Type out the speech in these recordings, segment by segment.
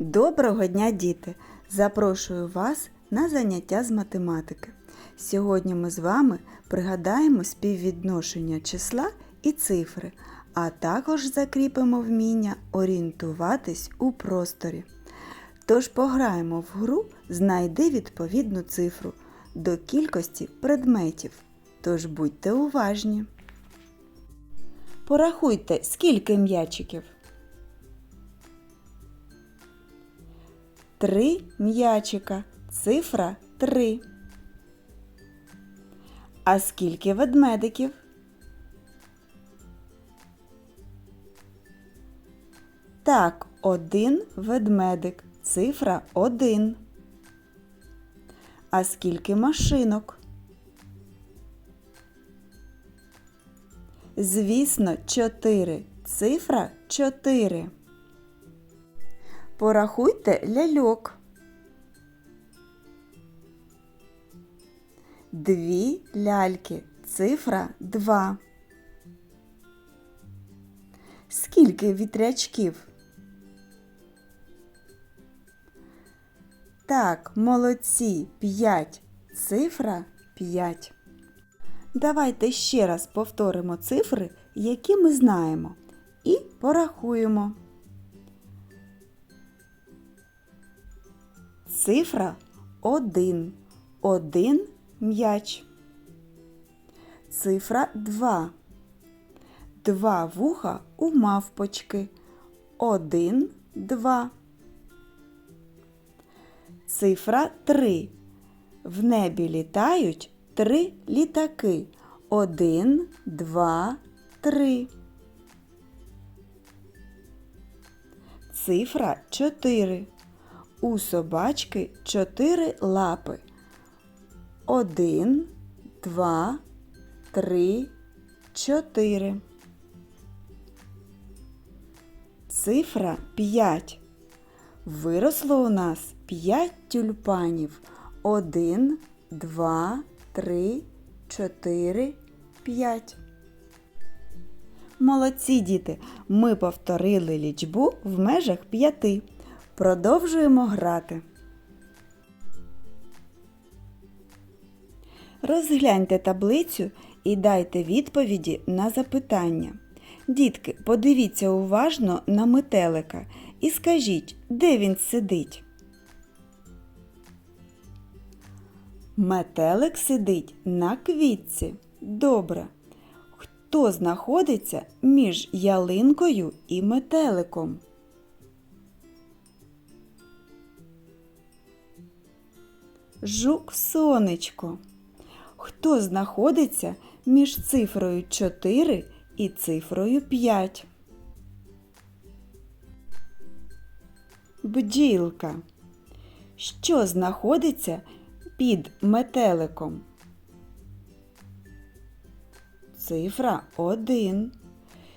Доброго дня, діти! Запрошую вас на заняття з математики. Сьогодні ми з вами пригадаємо співвідношення числа і цифри, а також закріпимо вміння орієнтуватись у просторі. Тож пограємо в гру Знайди відповідну цифру до кількості предметів. Тож будьте уважні. Порахуйте, скільки м'ячиків. Три м'ячика. Цифра три. А скільки ведмедиків? Так, один ведмедик. Цифра один. А скільки машинок? Звісно, чотири. Цифра чотири. Порахуйте ляльок. Дві ляльки. Цифра два. Скільки вітрячків? Так, молодці. П'ять. Цифра п'ять. Давайте ще раз повторимо цифри, які ми знаємо, і порахуємо. Цифра 1. Один м'яч. Цифра 2. Два вуха у мавпочки. Один, два. Цифра 3. В небі літають три літаки. Один, два, три. Цифра 4. У собачки чотири лапи. Один, два, три, чотири. Цифра 5. Виросло у нас 5 тюльпанів. Один, два, три, чотири, п'ять. Молодці діти! Ми повторили лічбу в межах п'яти. Продовжуємо грати. Розгляньте таблицю і дайте відповіді на запитання. Дітки, подивіться уважно на метелика і скажіть, де він сидить. Метелик сидить на квітці. Добре. Хто знаходиться між ялинкою і метеликом? Жук сонечко. Хто знаходиться між цифрою 4 і цифрою 5? Бджілка. Що знаходиться під метеликом? Цифра 1.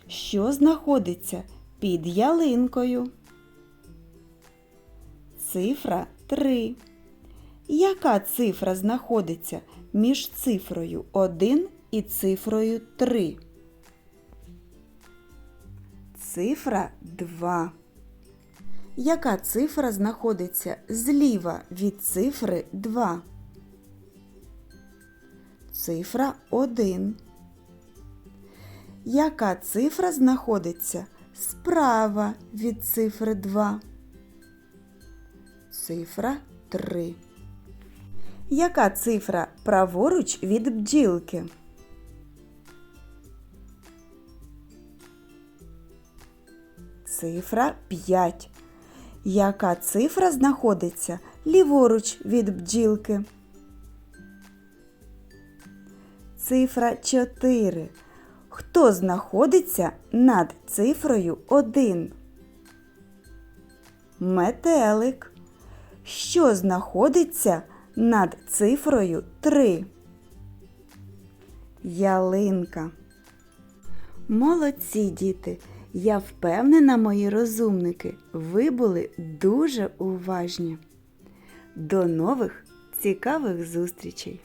Що знаходиться під ялинкою? Цифра 3. Яка цифра знаходиться між цифрою 1 і цифрою 3? Цифра 2. Яка цифра знаходиться зліва від цифри 2? Цифра 1. Яка цифра знаходиться справа від цифри 2? Цифра 3. Яка цифра праворуч від бджілки? Цифра 5. Яка цифра знаходиться ліворуч від бджілки? Цифра 4. Хто знаходиться над цифрою 1? Метелик. Що знаходиться над цифрою 3? Ялинка. Молодці діти! Я впевнена, мої розумники, ви були дуже уважні. До нових цікавих зустрічей!